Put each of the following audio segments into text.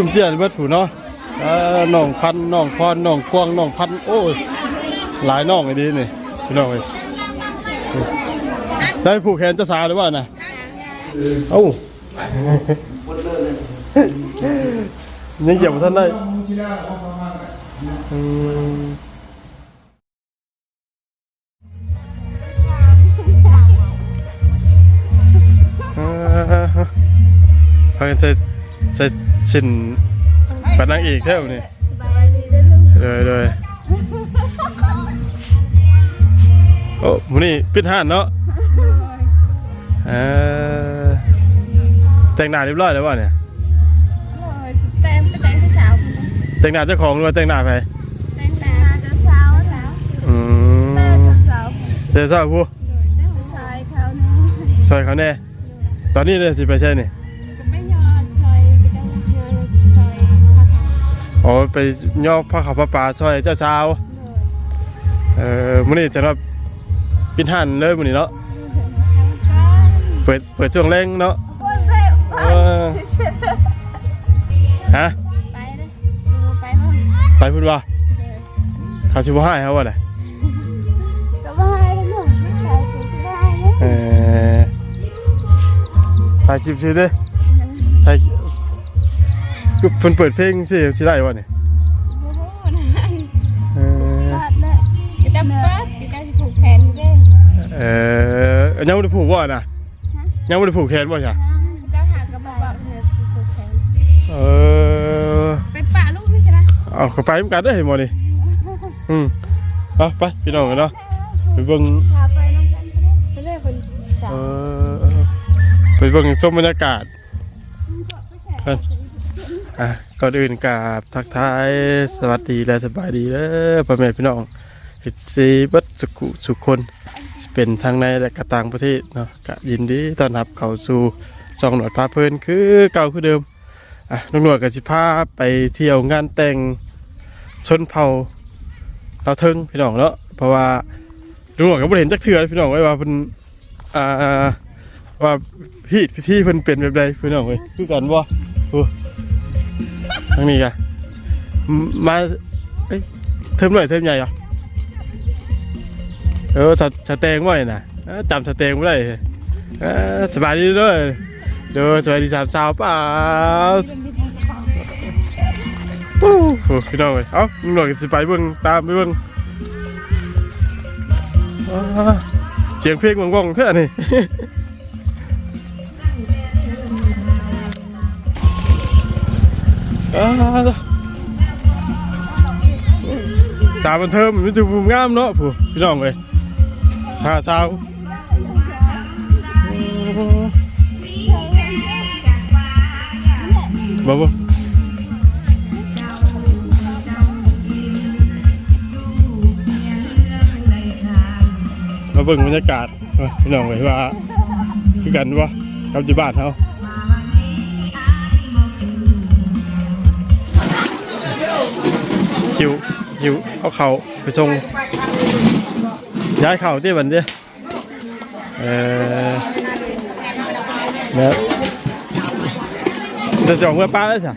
จุ่มเจียนเบิดผูเนาะเอ่อน้องพันน้องพรน้องกวงน้องพันโอ้ยหลายน้องไอ้ดีนี่พี่น้องเอ้ยใช่ผูกแขนจ้าสาหรือว่าน่ะเอ้ายังเก็บบ่ทันได้อืมอ่าฮะพากันใส่ ใส่สินปานางเอกแท้บ่นี่สบายดีเด้อลุงเลยเลยโอ้มื้อนี้ปิดห้านเนาะเออแต่งหน้าเรียบร้อยแล้วบ่เนี่ยโอ้ยแต่งไปแต่งให้สาวพุ่นนะแต่งหน้าเจ้าของหรือว่าแต่งหน้าไปแต่งหน้าจะเช้าสาวอืมแต่สาวเดี๋ยวทราบผู้ชายเขาเนี่ยซอยเขาแน่ตอนนี้เลยสิไปใช่นี่ อ๋อไปย่อผ้าขาวผ้าป่าซอยเจ้าเช้าเออมื้อนี้จะรับปิดห้านเลยมื้อนี้เนาะเปิดเปิดช่วงแรงเนาะเออฮะไปเลยดูไปเพิ่มไปพูดว่าเขาสิบ่ให้เขาว่าไดสบายเลยลุงสาวสบายเลยเออถ่ายคลิปสิเด้ถ่าย คือเพิ่นเปิดเพลงสิสิได้บ่เนี่ยโอ้โหนั่นเออพลาดเลยจะจำเปิดจะจำผูกแขนอยู่เด้เออยังบ่ได้ผูกบ่น่ะยังบ่ได้ผูกแขนบ่ใช่เจ้าหากระบอกเธอผูกแขนเออไปปะลูกนี่ใช่ไหมเอาเข้าไปนำกันได้อเห็นบ่นี่อืมเอาไปพี่น้องกันเนาะไปเบิ่ง พาไปน้องกันไปเลยคนสาเอวอไปเบิ่งชมบรรยากาศกัน อะก่อนอื่นกราบทักทายสวัสดีและสบายดีเด้อพ่อแม่พี่น้อง14บัดสุขสุขคนเป็นทางในและก็ต่างประเทศเนาะก็ยินดีต้อนรับเข้าสู่ช่องหนวดพาเพลินคือเก่าคือเดิมอะน้องหนวดก็สิพาไปเที่ยวงานแต่งชนเผ่าเราเทิงพี่น้องเนาะเพราะว่าลุงหนวดก็บ่ได้เห็นจักเทื่อพี่น้องไว้ว่าเพิ่นอ่าว่าพิธีพิธีเพิ่นเป็นแบบใดพี่น้องเว้ยคือกันบ่โอ้ ทางนี้กะมมาเอ้ยเทอมหน่อยเทอมใหญ่เหรอเออสสแตงไว้น่ะจำสแตงบ่ได้เออสบายดีด้วยเด้อสบายดีสามสาวเปล่าโอ้โหพี่น้องเว้ยเอ้าหน่อยก็สิไปเบิ่งตามไปเบิ่งเสียงเพลงว่องๆเท่านี่ สาวบันเทิงมันจะภูมิงามเนาะผู้พี่น้องเลยสาวสาวบ่บ่มาเบิ่งบรรยากาศพี่น้องเลยว่าคือกันวะกับที่บ้านเฮา หิวหิวเอาเขาไปส่งย้ายเข่าที่บันเดียเออเนี่ยจะจองเมื่อป้าแล้วสิ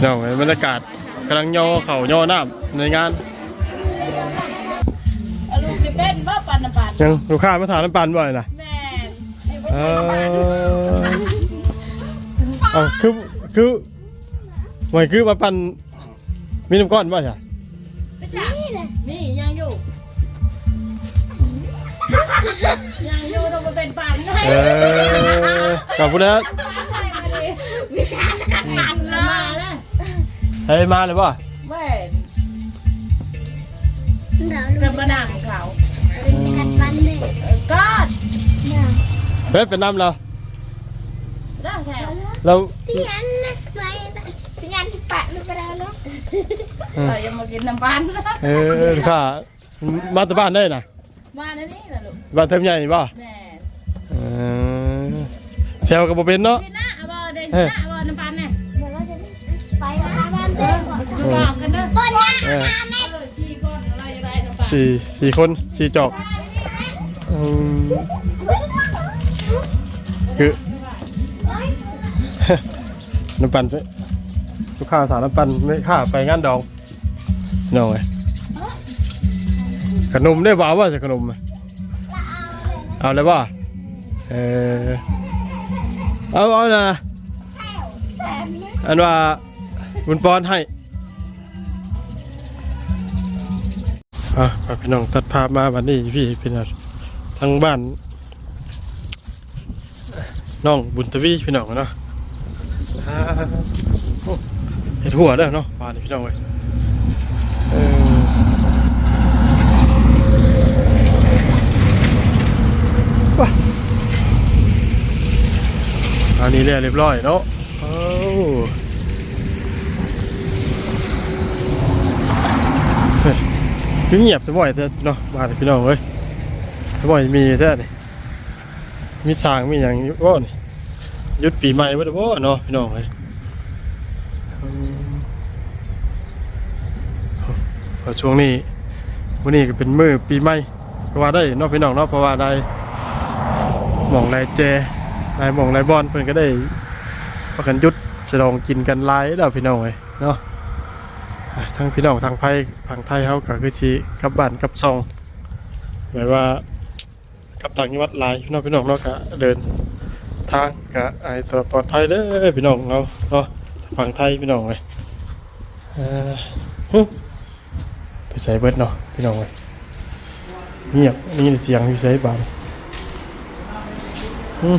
เดี๋ยวบรรยากาศกำลังย่อเข่าย่อน้ำในงานลูกจะเป็นบ่ปันน่ะปันยังลูกค้ามาถามน้ำปันบ่อยนะแม่นเออเอาคือคือ หมายคือมาปันมีน้ำก้อนบ่ใช่นี่ยังอยู่ยังอยู่ต้องมาเป็นปันให้เออขอบคุณนะปันมาแล้วให้มาเลยป่ะแม่กระบนังเขากันเลยเออก็เฮ้ยเป็นน้ำเราได้แถวเรา พี่ยันนะไปพี่ยันปะไม่ไปแล้ว เนาะเรายังมากินน้ำปันเออลูกค้ามาแต่บ้านได้นะมาในนี้แหละลูกบ้านเทิมใหญ่ป่ะแม่เออแถวกับโบเป็นเนาะพี่หน้าเอาบ่เด่นหน้าเอาบ่น้ำปันเนี่ยเดี๋ยวเราจะไปหาบ้านเต้ก่อนมาบอกกันเด้อต้นนะเออเออชี้ก้อนอะไรอะไรน้ำปันสี่สี่คนสี่จอกอืมคือน้ำปั่นไป ลูกค้าสาวน้ำปันไม่ค่าไปงานดองน้องไงขนมได้บ่าวว่าจะขนมอะเอาเลยบ่าเออเอาเอานะอันว่าบุญปอนให้อะพี่น้องตัดภาพมาวันนี้พี่พี่น้องทั้งบ้านน้องบุญทวีพี่น้องเนาะ เห็ดหัวได้อเนาะบ้านนี้พี่น้องเลยเออว้าอันนี้เรียบเรียบร้อยเนาะโอ้คือเงียบสมอยแท้เนาะบ้านพี่น้องเอ้ยสมอยมีแท้นี่มีสร้างมีอย่างอยู่บ่นี่หยุดปีใหม่บ่ได้บ่เนาะพี่น้องเอ้ย พอช่วงนี้วันนี้ก็เป็นมือปีใหม่ก็ว่าได้นาะพี่น้องเนาะเพราะว่าได้หม่องนายแจนายหม่องนายบอลเพิ่นก็ได้ประกันยุดฉลองกินกันหลายแล้วพี่น้องเอ้ยเนาะทั้งพี่น้องทางไทยฝั่งไทยเขาก็คือสิกลับบ้านกลับซองหมายว่ากับต่างจังหวัดหลายพี่น้องพี่น้องเนาะก็เดินทางก็ไอ้ตัวปลอดภัยเด้อพี่น้องเราเนาะฝั่งไทยพี่น้องเลยเอ่อฮึ ไปใส่เบิดเนาะพี่น้องเลยเงียบนี่เสียงอยู่ใส่บานอืม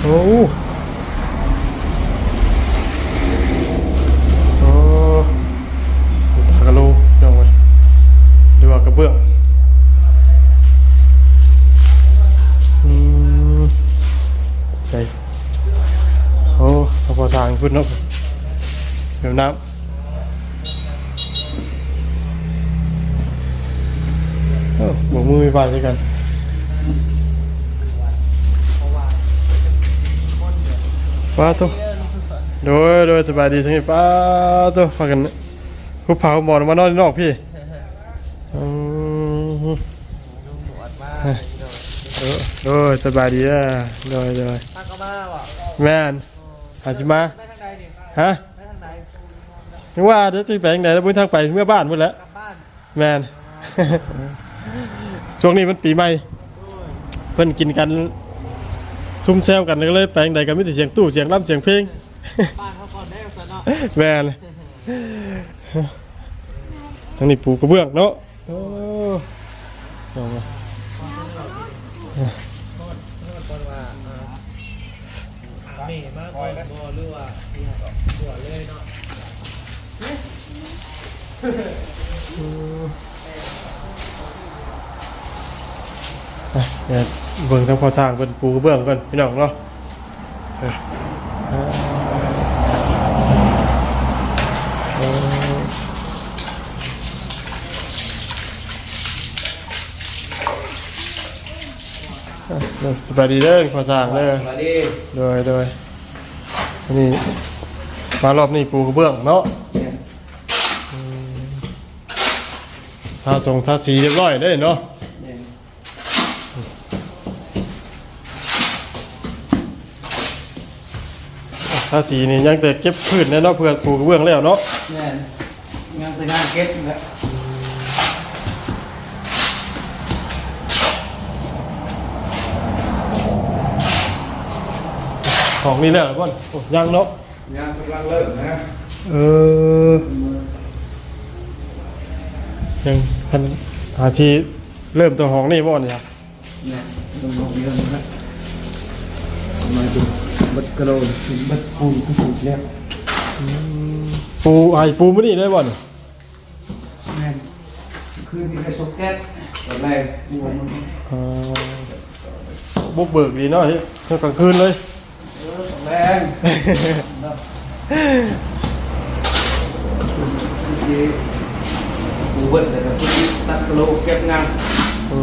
โอ้โอ้ตากระโลน้องเว้ยหรือว่ากระเบื้องอืมใช่โอ้เอาพอทางพุ่นเนาะ น้ำโอ้บอกมือไม่ไปใช่กันป้าตุ๊โดยโดยสบายดีทั้งนี้ป้าตัวฟังกันหุบเผาหมอนมานอนนอกพี่อืมโดยโดยสบายดีอะโดยโดยทางก็มาว่ะแม่นหาจิมาไปทางใดนี่ฮะ ไปทางใดนึกว่าเดี๋ยวจะไปทางไหนแล้วบุญทางไปเมื่อบ้านหมดแล้ว กลับบ้านแม่นช่วงนี้มันปีใหม่ เพิ่นกินกัน ซุ่มแซวกันก็เลยแปลงใดกันไม่แต่เสียงตู้เสียงร่ำเสียงเพลง บ้านเขาก่อนได้สนเนาะแมนทั้งนี้ปูกระเบื้องเนาะโอ้ลองมาคนว่าเมย์มากกว่าบ่หรือว่าหัวเลยเนาะ อะเดี๋ยวเบิ่งทั้งพอสร้างเป็นปูกระเบื้องก่อนพี่น้องเนาะเออเออเอออะเด้อสบายดีเด้อพอสร้างเด้อสวัสดีโดยโดยอันนี้มารอบนี้ปูกระเบื้องเนาะอืม ทาทรงทาสีเรียบร้อยได้เนาะทาสีนี่ยังแต่เก็บพื้นเนาะเพื่อปูกระเบื้องแล้วเนาะเนี่ยงานแต่งานเก็ตแล้วของนี่แล้วบ่อนโอ้ยังเนาะงานกำลังเริ่มนะ เออ ยัง ทันหาทีเริ่มตัวห้องนี่บ่อนเนี่ยเนี่ยต้องลงเรื่องนะมาดูบัดกระโดดบัดปูนกระสุนแล้วปูไอ้ปูมื้อนี้ได้บ่อนแม่คือมีกระสุนแก๊สแบบไรปูมันเอ่อบุกเบิกดีเนาะเฮ้ยเที่ยวกลางคืนเลย เออแรงที่ปูเบิดเลยนะที่ตัดกระโหลกเก็ บงานอื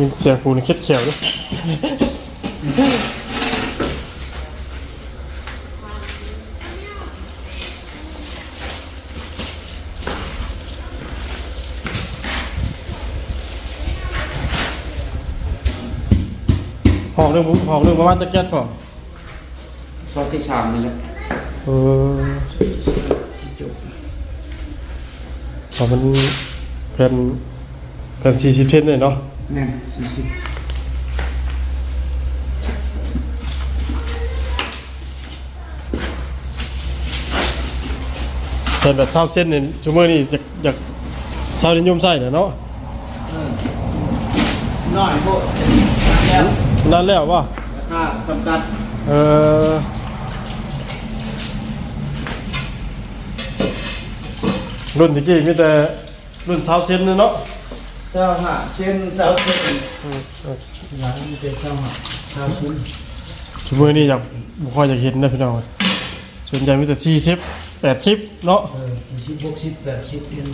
มมีเสียงปูนเค็ดเขียวด้วยห้องเรื่องบุห้องเรื่องประมาณจะแก๊สพอซอสที่สามนี่แหละเออสิจบพอมันแผ่นแผ่นสี่สิบเซนเลยเนาะ แน่นสี่สิบแผ่นแบบเศร้าเส้นเนี่ยชั่วโมงนี้จะอยากเศร้านิยมใส่เนาะน้อยโพดแล้วนั่นแล้วว่าค่าสำกัดเออรุ่นที่กี้มีแต่รุ่นเท้าเส้นเนาะ เศร้าหาเส้นเศร้าเส้นอืมเออหลังมีแต่เศร้าหาเศร้าเส้นชั่วโมงนี้อยากบุคอยอยากเห็นนะพี่น้องส่วนใหญ่มีแต่สี่สิบแปดสิบเนาะเออสี่สิบหกสิบแปดสิบเอ็น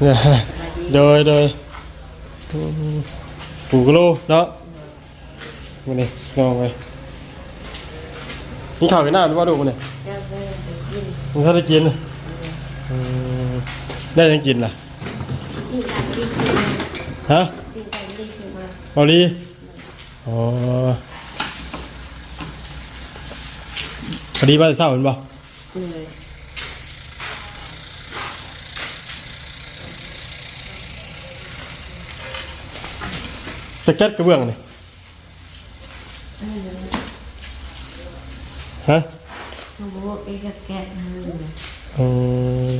โดยโดยปูกะโลเนาะมาเนี่ยลองไปนี่ข่าวกันหน้าหรือว่าดูมันเนี่ยมันถ้าได้กินได้ยังกินล่ะฮะเกาหลีอ๋อพอดีบ้านเศร้าเห็นป่ะ เลย จะแก๊สกระเบื้องนี่ฮะเขาบอกว่าเป็นกระแกะมืออืม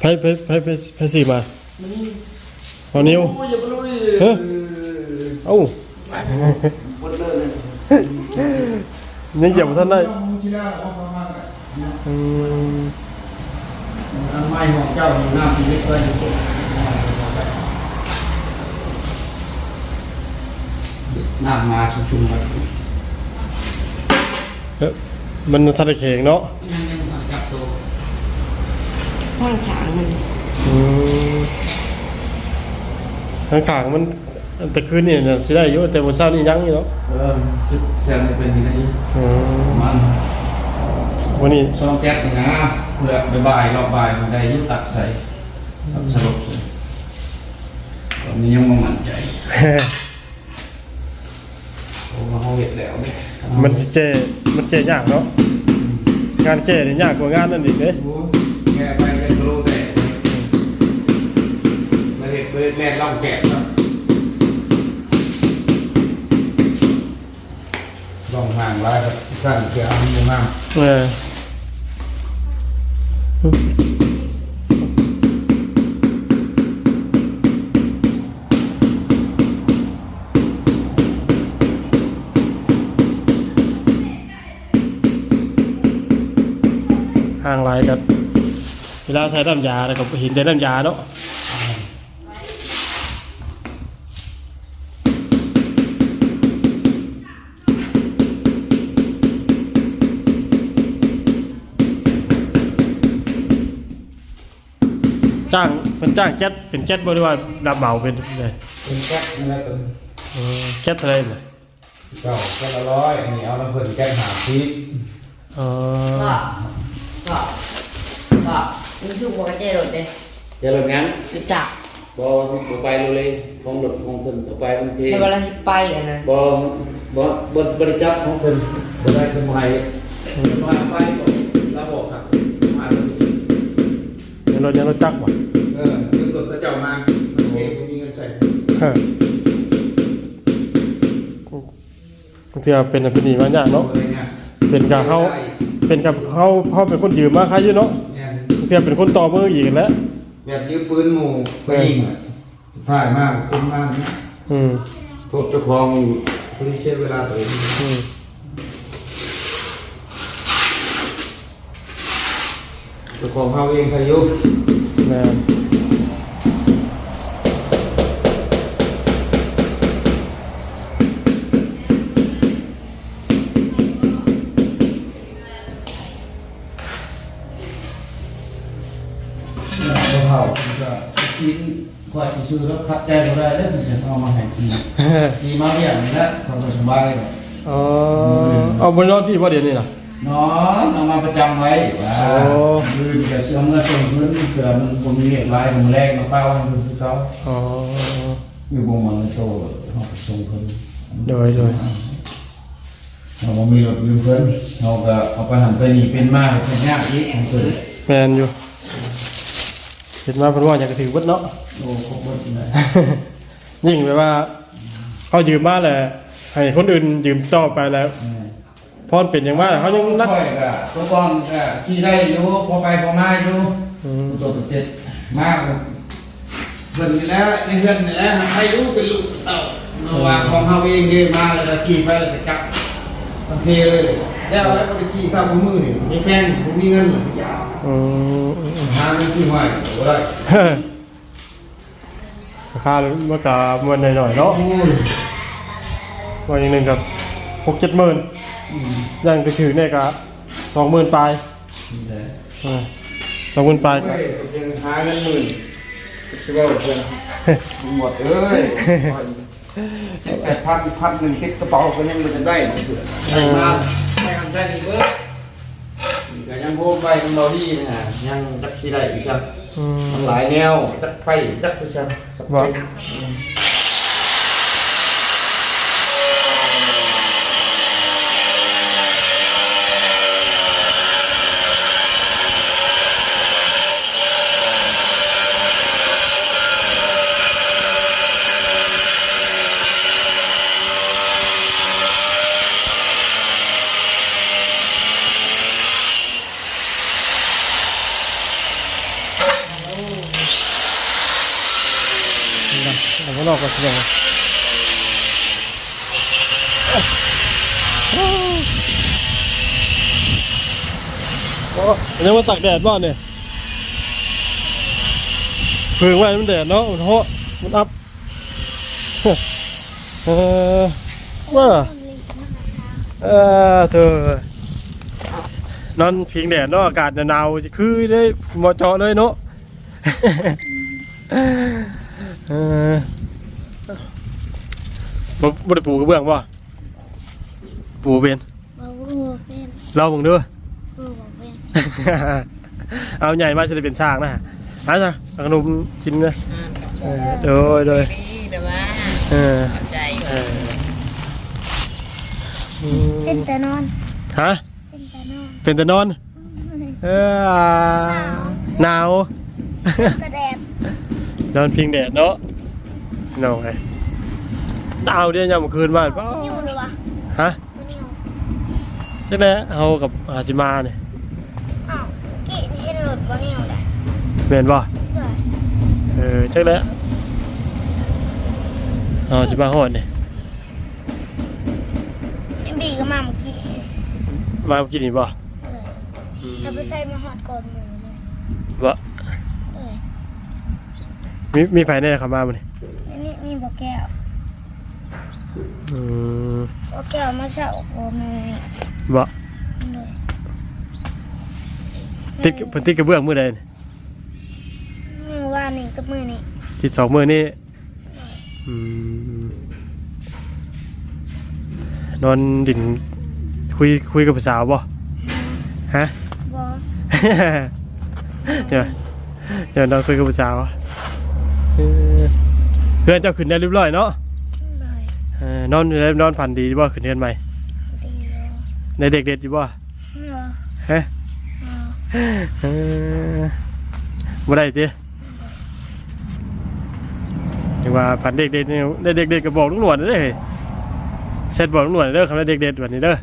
ไปไปไปไปไปสิมานี่เอานิ้ว โอ้ยอย่าไปรู้ดิเฮ้ย เอ้าหมดเลยเลยยังเหยียบบ่ท่านได้มึงคิดว่าเอาประมาณนั้นอืม อันไม้ของเจ้าอยู่หน้าพีเล็กเลย น้ามาชุ่มๆครับเอ๊ะมันทันได้แข็งเนาะยังยังมาจับตัวช่างฉางมันอืมทางขางมันแต่คืนนี่น่ะสิได้อยู่แต่บ่เช้านี่ยังอยู่เนาะเออจุดแซมเป็นยังไงอืมมันวันนี้ซองแก๊สนี่นะเพื่อไปบ่ายรอบบ่ายมันได้ยึดตัดใส่ตัดสลบใส่ตอนนี้ยังไม่มั่นใจโอ้มาห้อง เห็ดแล้วเนี่ยมันสิเจมันเจยากเนาะงานเจนี่ยากกว่างานนั่นอีกเด้โอ้แกไปยังรู้แต่มาเห็ดเปิดแม่ล่องแกะครับล่องห่างไรครับท่านเกี่ยวกับมุมงามเออ ห่างหลายกันเวลาใช้น้ำยาแล้วก็เห็นแต่น้ำยาเนาะจ้างเป็นจ้างแก๊สเป็นแก๊สบริวารรับเหมาเป็นเลยเป็นแก๊สนี่แหละเป็นเออแก๊สอะไรน่ะเจ้าแก๊สละร้อยอันนี้เอาน้ำเพิ่นแก๊สหาพีชเออ ก็ก็ก็มีสุกว่ากระเจรถเด้เจะเริ่มงั้นรู้จักบอบอไปเลยของรถของเพิ่นบ่ไปมันเพลในเวลาสิไปอะนะบอบอบอบริจับของเพิ่นบ่ได้เพิ่นบ่ให้เพิ่นบ่ให้ไปบ่ลาบอกครับมาเลยเดี๋ยวเราจะเราจักว่ะเออยืมรถเขาเจ้ามาโอเคบ่มีเงินใส่เออกูกูที่เอาเป็นอันเป็นนี่มาเนี่ยเนาะเลยเนี่ยเป็นกับเขา เป็นกับเขาเขาเป็นคนยืมมาใครอยู่เนาะเนี่ยเทียบเป็นคนต่อมืออีกแล้วแบบยืมปืนหมู่ไปยิงอะพ่ายมากคุ้มมากนะอืมโทษเจ้าของบริเสียเวลาตัวเองอืมเจ้าของเขาเองพายุแม่น ซื้อแล้วคัดใจเขาได้แล้วถึงจะเอามาให้กินดีมากอย่างนี้นะความสบายอ๋อเอาบนรถพี่ว่าเดี๋ยวนี้นะนอนเอามาประจำไว้ว่าโอ้ยืนกับเสื้อเมื่อส่งพื้นเสือมันผมมีเหตุลายผมแรงมาเป้าให้มันคือเขาอ๋ออยู่บงมันโตเขาไปส่งพื้นโดยโดยเราบ่มีรถยืมเพิ่นเราก็เอาไปหันไปนี่เป็นมากเป็นยากอีกของเพิ่นแมนอยู่เห็นมาเพิ่นว่าอยากจะถือวัดเนาะ โอ้ครบหมดเลยยิ่งแบบว่าเขายืมมาแหละให้คนอื่นยืมต่อไปแล้วพรเป็นอย่างว่าเขายังนักค่อยก็ตัวก่อนก็ขี่ได้อยู่พอไปพอมาอยู่อืมตัวตัวเจ็ดมากเพิ่นนี่แหล้วในเฮือนนี่แหล้วใครรู้เป็นลูกเต้าเมื่อวานของเฮาเองเดินมาแล้วก็ขี่ไปแล้วก็จับมันเพเลยแล้วไอ้บ่ได้ขี่ข้าวบ่มือนี่มีแฟนบ่มีเงินหรอกยาวอืมหาเงินที่ห้อยบ่ได้ ราคาเมื่อกาเมื่อหน่อยๆเนาะโอ้ยวันอย่างหนึ่งกับหกเจ็ดหมื่นอย่างจะถือเนี่ยกับสองหมื่นปลายนี่แหละสองหมื่นปลายเฮ้ยเชียงหาเงินหมื่นชิบะเชียงหมดเอ้ยแปดพันพันหนึ่งติดกระเป๋าก็ยังมันจะได้เสือใช่มาใช่คำใช่นี่เบิร์ดนี่ก็ยังโฮมไปมันเบาดีนะฮะยังจักสีได้อีกครับอืมมันหลายแนวจัก ไปจักผู้ชมว่า นอกก็แสดงโอ้อันนี้มาตักแดดบ้านเนี่ยพึ่งไว้มันแดดเนาะมันเหาะมันอัพเออว่าเออเธอนอนพิงแดดเนาะอากาศหนาวๆสิคือได้หมาเจาะเลยเนาะเออ บ่บ่ได้ปลูกกระเบื้องป่ะปลูกเป็นบ่บ่เป็นเล่ามึงด้วยบ่บ่เป็นเอาใหญ่มาจะได้เป็นช้างนะฮะเอาจ้ะเอาขนมกินเลยเออโดยโดยนี่แต่ว่าเออเข้าใจเอออืเป็นมแต่นอนฮะ เป็นแต่นอนเป็นแต่นอน เออหนาว กระแดดนอนพิงแดดเนาะนอนไง หนาวเดี๋ยวยามมื้อคืนบ้านป้านิ่วเลยวะฮะบ่นิ่วใช่ไหมเอากับอาซิมาเนี่ยอ้าวกี่นี่เห็นรถบ่นิ่วได้เห็นป่ะเลยเออใช่แล้วเอาอาซิมาหอดเนี่ยเอ็มบีก็มาเมื่อกี้มาเมื่อกินนี่ป่ะเลยแล้วไปใช้มาฮอดก่อนหมูเลยวะเลยมีมีภายในครับมาบ่เนี่ยอันนี้มีบ่แก้ว อืมบ่แก้วมาเช่าบ่แม่วะเลยติดเพิ่นติดกระเบื้องมื้อใดเนี่ยมือว่านี่กับมือนี่ติดสองมื้อนี่อืมนอนดินคุยคุยกับสาวบ่ฮะบ่เดี๋ยวเดี๋ยวนอนคุยกับสาวเออเพื่อนเจ้าขึ้นได้เรียบร้อยเนาะเลยเออนอนอยู่ได้นอนผ่านดีบ่ขึ้นเรือนใหม่ดีอยู่ในเด็กเด็ดอยู่บ่เหรอฮะเออเออบ่ได้ติถึงว่าผ่านเด็กเด็ดนี่ได้เด็กเด็ดก็บอกลุงหนวดเด้อเฮ้ยเสร็จบอกลุงหนวดเด้อคำว่าเด็กเด็ดแบบนี้เด้อ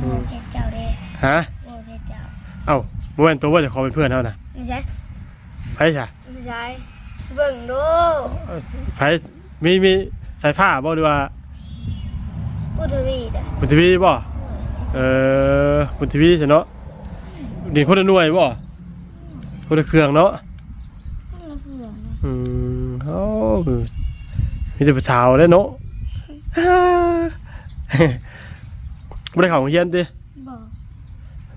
โอ้เพชรเจ้าเด้ฮะโอ้เพชรเจ้าเอ้าบ่แม่นตัวว่าจะขอเป็นเพื่อนเฮานะไม่ใช่ไผจ้ะไม่ใช่ เบิ่งดูไผมีมีสายผ้าบ่หรือว่าพุทธวีดอะบุญทีวีบ่เอ่อบุญทีวีใช่เนาะดินคนละหน่วยบ่คนละเครื่องเนาะนั่นละเพื่อนอืมโอ้มีแต่ผู้สาวเลยเนาะบ่ได้เข้าโรงเรียนติบอก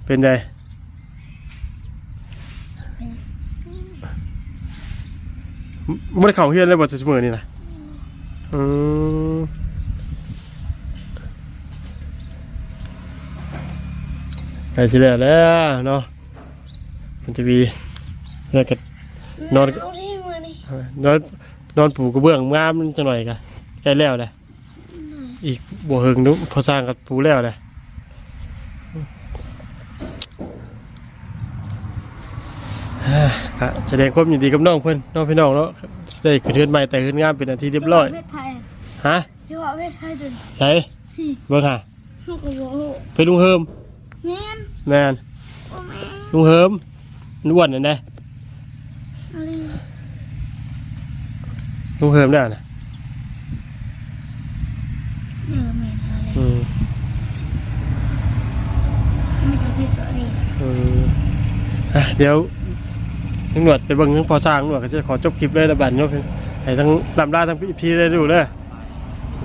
เป็นไงบ่ได้เข้าโรงเรียนเลยบ่จะมื้อนี้นะอืมใกล้สิแล้วแล้วเนาะมันจะมีแล้วก็นอนเอาที่มือนี่นอนนอนปูกระเบื้องงามจังหน่อยกันใกล้แล้วเลยอีกบัวเฮิงนุพอสร้างกับปูแล้วเลย ฮ่าก็แสดงความยินดีกับน้องเพื่อนน้องพี่น้องเนาะได้ขึ้นเฮือนใหม่แต่เฮือนงามเป็นอันที่เรียบร้อยเพชรไทยฮะที่ว่าเพชรไทยจนใช่เบิ่งค่ะลูกกระโหลกเพื่อนลุงเฮิมแม่นแมนโอ้แม่ลุงเฮิมนอ้วนนั่นแหละอะไรลุงเฮิมได้นะเออแม่นอะไรอืมไม่ใช่เพชรอะไรอืมอะเดี๋ยว ตำรวจไปเบิ่งทั้งพอสร้างตำรวจก็จะขอจบคลิปเลยระบาดเนาะให้ทั้งลำลาทั้งพี่ได้ดูเด้อ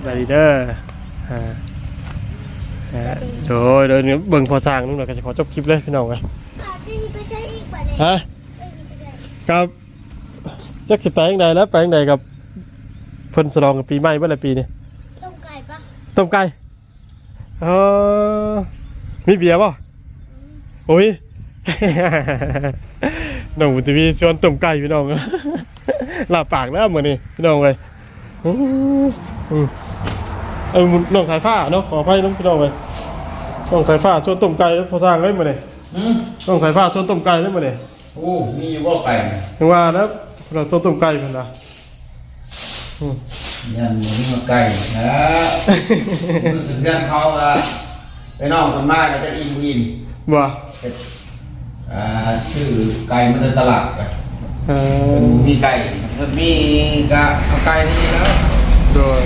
สวัสดีเด้ออ่าอ่าโดยโดยเบิ่งพอสร้างตำรวจก็จะขอจบคลิปเลยพี่น้องไงที่ไปใช้อีกกว่านี้ฮะกับจักสิไปยังไงแล้วไปยังไงกับเพิ่นสลองกับปีใหม่เมื่อไรปีนี้ต้มไก่ปะต้มไก่เออมีเบียร์ป่ะโอ้ย น้องบุตรีชวนต้มไก่พี่น้องลาปากแล้วเหมือนนี่พี่น้องเลยอื้ออืมเออน้องสายฟ้าเนาะขออภัยน้องพี่น้องเลยน้องสายฟ้าชวนต้มไก่แล้วพอสร้างไว้เหมือนนี่อืมน้องสายฟ้าชวนต้มไก่ได้เหมือนนี่โอ้มีอยู่บ่ไก่ถึงว่าแล้วเราชวนต้มไก่เพิ่นนะอืมยันมีมาไก่นะมือถึงเพื่อนเขาอะไปน้องคนมากก็จะอิ่มอิ่มบ่ อ่าชื่อไก่มันในตลาดอะเออมีไก่ถ้ามีกะเอาไก่นี่แล้วโดย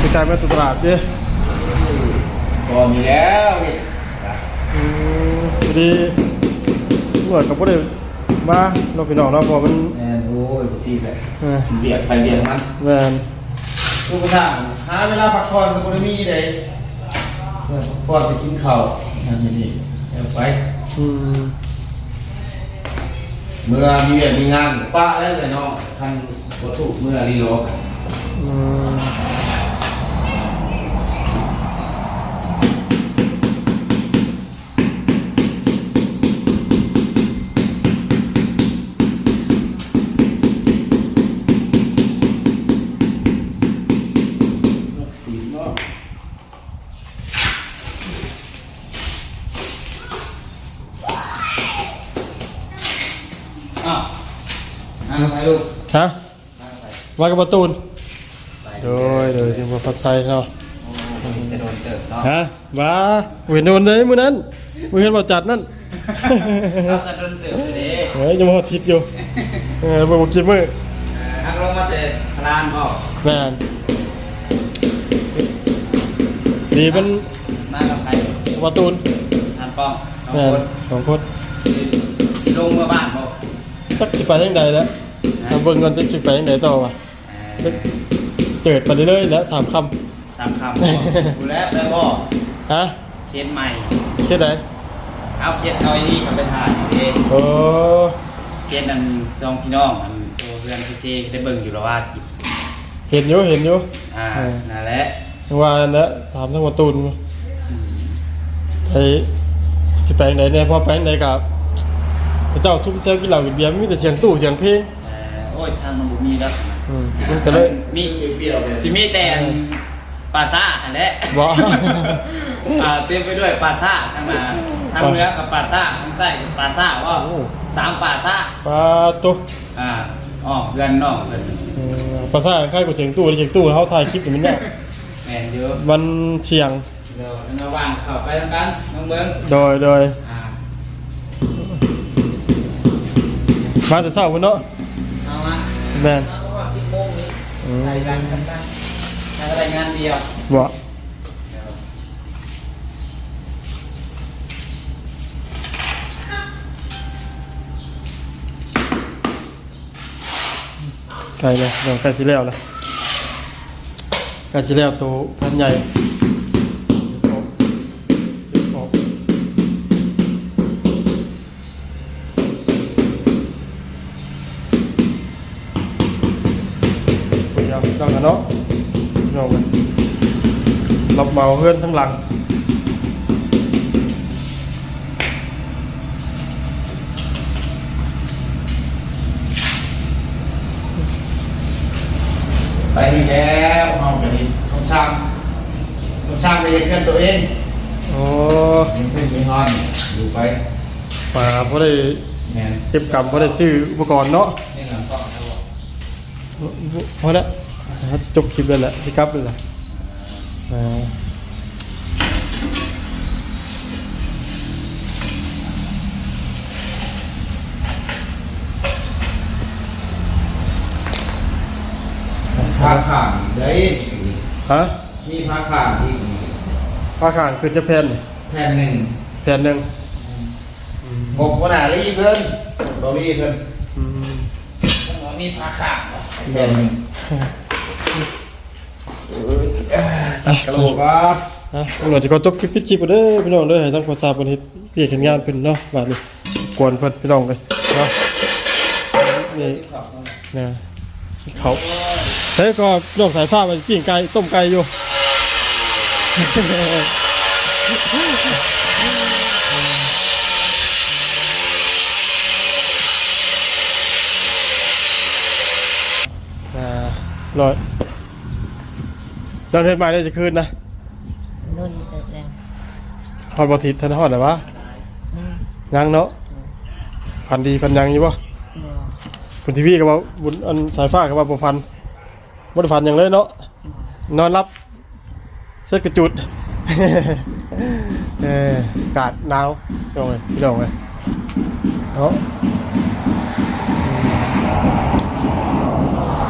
สิกลายมาตลาดดิก็มีแล้วนี่อะอืมพอดีตำรวจกับพวกเด็มาเราพี่น้องเราพอมันแม่นโอ้ยปกติเลยเออเบียดไปเบียดมันแมนทุกท่านหาเวลาพักผ่อนก็บ่ได้มีเลยเออพักผ่อนไปกินข้าวนั่นนี่เอา ไปอืมเมื่อมีเวียดมีงานป้าแล้วเลยเนาะทันวัตถุเมื่อรีโลกัน อืม ฮะนั่งไปมากับประตูนไปโดยโดยที่มาพัดไซเนาะจะโดนเติบเนาะฮะว้าเห็นโดนเลยมื้อนั้นมื้อเห็นบ่จัดนั่นเราจะโดนเติบเลยเฮ้ยยังบ่ฮอดทิศอยู่เออบ่บ่กินมื้อนักลงมาเตะพลานก็แม่นดีมันมากับใครประตูนทานป้องสองแม่คนนสองคนที่ลงเมื่อบ้านบอกจักสิไปทางใดแล้ว ทำเบิ่งก่อนจะสิไปทางใดต่อวะเจิดไปเรื่อยๆแล้วถามคตามคำดูแลแม่บอกำฮะเคสใหม่เคสไหนเอาเคสเอาไอ้นี่กลับไปถ่ายเองโอ้เคสนั้นสองพี่น้องอันโอ้เพื่อนพี่เซ่ได้เบิ่งอยู่แล้วว่าคลิปเห็นอยู่เห็นอยู่อ่านั่นแหละว่านั่นแหละถามทั้งหมดตูนไอ้ที่ไปไหนเนี่ยพอไปไหนกับเจ้าทุ่มเช้ากินเหล้ากินเบียร์มีแต่เสียงตู้เสียงเพลงเอ่อ โอ้ยทางมันบ่มีแล้วอืมมันก็เลย มีสิมีแต่อันปลาซ่าอันแหละบ่ อ่าเต็มไปด้วยปลาซ่าทั้งหน้าทั้งเหนือกับปลาซ่าทั้งใต้กับปลาซ่าว่าโอ้ สามปลาซ่าปลาตุอ่าอ๋อเพื่อนน้องเพิ่นเออภาษาค่ายกูเสียงตู้เสียงตู้เขาถ่ายคลิปอยู่มันเนี่ยแม่นอยู่มันเสียงเดี๋ยวระว่างเข้าไปทำกันน้องเบิ้งโดยโดยอ่ามาแต่เช้าพุ่นเนาะเอามา แม่นเอาก็สิบโมงนี้อืมรายงานกันบ้างงานอะไรงานเดียวบ่ไก่เลยเดี๋ยวไก่สิแล้วเลยไก่สิแล้วตัวพันใหญ่ เมาเพื่อนทั้งหลัง ไปนี่แล้วเอาไปนี่ต้องช่างต้องช่างไปยังเพื่อนตัวเองโอ้ยังเพื่อนมีฮอนอยู่ไปป่าพอได้แม่นเจ็บกรรมพอได้ซื้ออุปกรณ์เนาะนี่หลังกล้องเขาบอกพอแล้วเขาจะจบคลิปแล้วแหละสิกลับเลยแหละ พาข่างเด้ยฮะมีพาข่างอีกผ้าขางคือจะแผ่นแผ่นหนึ่งแผ่นหนึ่งบกว่าหนาลีเพิ่นบอลีเพิ่นอืมมันมีพาข่างแผ่นหนึ่งตัดกระโหลกว่าฮะตำรวจจะก็จบคลิปปิดคลิปไปเด้อพี่น้องเด้อให้ทั้งภาษาเพิ่นเฮ็ดเรียกเห็นงานเพิ่นเนาะบาดนี้กวนเพิ่นพี่น้องเลยเนาะนี่นะเขา เฮ้ยก็น้องสายฟ้าไปปิ้งไก่ต้มไก่อยู่อ่ารอยเราเดินมาได้จะคืนนะนุ่นเติบแล้วฮอดบอทิศทันฮอดหรือวะอืมยังเนาะพันดีพันยังอยู่ปะบ่คุณทีวีกับว่าบุญอันสายฟ้ากับว่าบ่พัน บ่ได้พันหยังเลยเนาะนอนรับเสื้อกระจุดเออกาดหนาวพี่น้องเอ้ยพี่น้องเลยเนาะ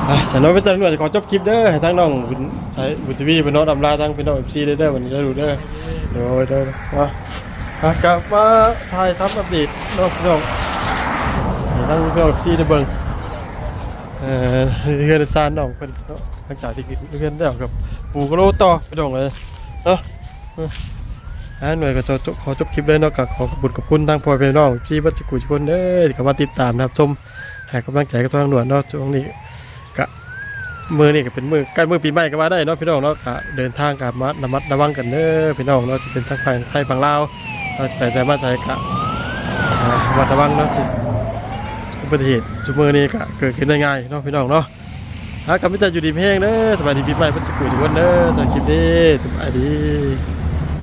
อะฉันน้อยเป็นตำรวจขอจบคลิปเด้อทั้งน้องใช้บุญทวีเป็นน้องดำลาทั้งพี่น้องเอฟซีเด้อเด้อวันนี้ได้ดูเด้อเดี๋ยวเดี๋ยมาอะกลับมาถ่ายทำอัปเดตรอบรอบให้ทั้งเพื่อนพี่ได้เบิ่ง เอ่อเพื่อนซานน้องเพิ่นเนาะหลังจากที่กินเพื่อนได้กับปูกระโลต่อไปดองเลยเนาะอออ่าหน่วยก็จะขอจบคลิปเลยเนาะก็ขอขอบคุณขอบคุณทางพ่อพี่น้องที่บัจจุกุทุกคนเด้อที่เข้ามาติดตามนะครับชมให้กำลังใจกับทางหน่วยเนาะช่วงนี้ก็มือนี่ก็เป็นมือใกล้มือปีใหม่ก็ว่าได้เนาะพี่น้องเนาะก็เดินทางกับมาระมัดระวังกันเด้อพี่น้องเนาะจะเป็นทั้งฝั่งไทยฝั่งลาวเราจะไปใส่มาใส่กะระมัดระวังเนาะสิ อุบัติเหตุชุมือนี้ก็เกิดขึ้นได้ง่ายเนาะพี่น้องเนาะฮะกับมิตรอยู่ดีเพ่งเด้อสบายดีปีใหม่พิ่จะกูทุกคนเด้อจากคลิปนี้สบายดี